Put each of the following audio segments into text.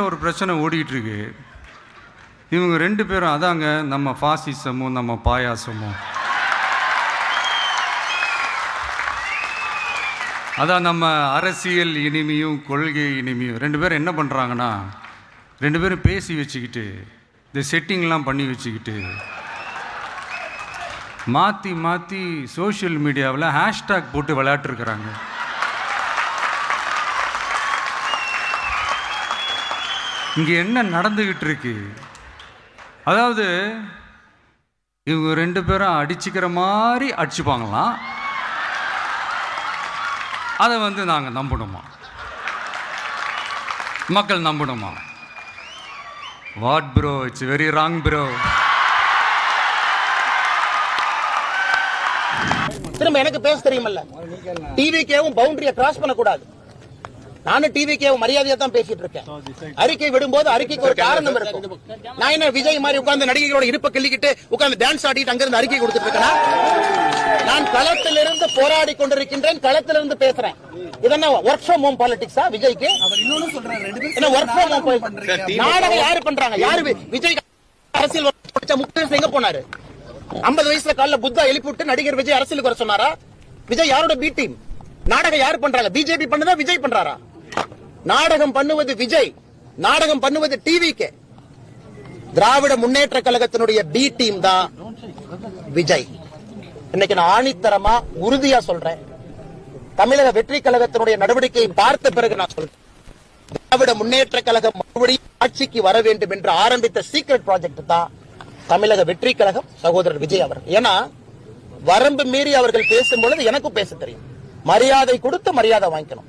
ஒரு பிரச்சனை ஓடிட்டு இருக்கு இவங்க ரெண்டு பேரும் அதாங்க நம்ம பாசிசமும் நம்ம பாயாசமும். அதான் நம்ம அரசியல் இனிமையும் கொள்கை இனிமையும். ரெண்டு பேரும் என்ன பண்ணுறாங்கன்னா ரெண்டு பேரும் பேசி வச்சுக்கிட்டு இந்த செட்டிங்லாம் பண்ணி வச்சுக்கிட்டு மாற்றி மாற்றி சோஷியல் மீடியாவில் ஹேஷ்டேக் போட்டு விளையாட்டுருக்குறாங்க. இங்கே என்ன நடந்துக்கிட்டு இருக்கு அதாவது இவங்க ரெண்டு பேரும் அடிச்சுக்கிற மாதிரி அடிச்சுப்பாங்களாம் அதை வந்து நாங்கள் நம்பணுமா? மக்கள் நம்பணுமா? What bro it's very wrong bro. திரும்ப எனக்கு பேச தெரியுமல்ல? டிவிக்கேவும் பவுண்டரியை கிராஸ் பண்ணக்கூடாது. நானும் டிவிக்கேவும் மரியாதையா தான் பேசிட்டு இருக்கேன். அறிக்கை விடும்போது அறிக்கைக்கு ஒரு காரணம் இருக்கும். நான் என்ன விஜய் மாதிரி உட்கார்ந்து நடிகைகளோட இருப்ப கிள்ளிக்கிட்டு உட்கார்ந்து டான்ஸ் ஆடிட்டு அங்கிருந்து அறிக்கை கொடுத்துட்டு இருக்கேனா? நான் களத்திலிருந்து போராடி கொண்டிருக்கின்றேன் களத்திலிருந்து பேசுறேன். இதென்ன ஒர்க் ஃப்ரம் ஹோம் பாலிடிக்ஸா விஜய்க்கு? என்ன ஒர்க் ஃப்ரம் ஹோம் நாடகம் யாரு பண்றாங்க? யாரு விஜய் அரசியல் படிச்ச முக்கியம் எங்க போனாரு? ஐம்பது வயசுல காலைல புத்தா எழுப்பி விட்டு நடிகர் விஜய் அரசியலுக்கு வர சொன்னாரா? விஜய் யாரோட பி டீம் நாடகம் யாரு பண்றாங்க? பிஜேபி பண்ணுதா விஜய் பண்றாரா? நாடகம் பண்ணுவது விஜய் நாடகம் பண்ணுவது டிவிக்கு திராவிட முன்னேற்ற கழகத்தினுடைய பி டீம் தான் விஜய். இன்னைக்கு நான் ஆணித்தரமா உறுதியா சொல்றேன். தமிழக வெற்றி கழகத்தினுடைய நடவடிக்கையை பார்த்த பிறகு நான் சொல்றேன். திராவிட முன்னேற்ற கழகம் மறுபடியும் ஆட்சிக்கு வர வேண்டும் என்று ஆரம்பித்த சீக்ரெட் ப்ராஜெக்ட் தான் தமிழக வெற்றி கழகம் சகோதரர் விஜய் அவர்கள். ஏன்னா வரம்பு மீறி அவர்கள் பேசும்பொழுது எனக்கும் பேச தெரியும். மரியாதை கொடுத்து மரியாதை வாங்கிக்கணும்.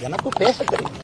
எனக்கு பேச தெரியும்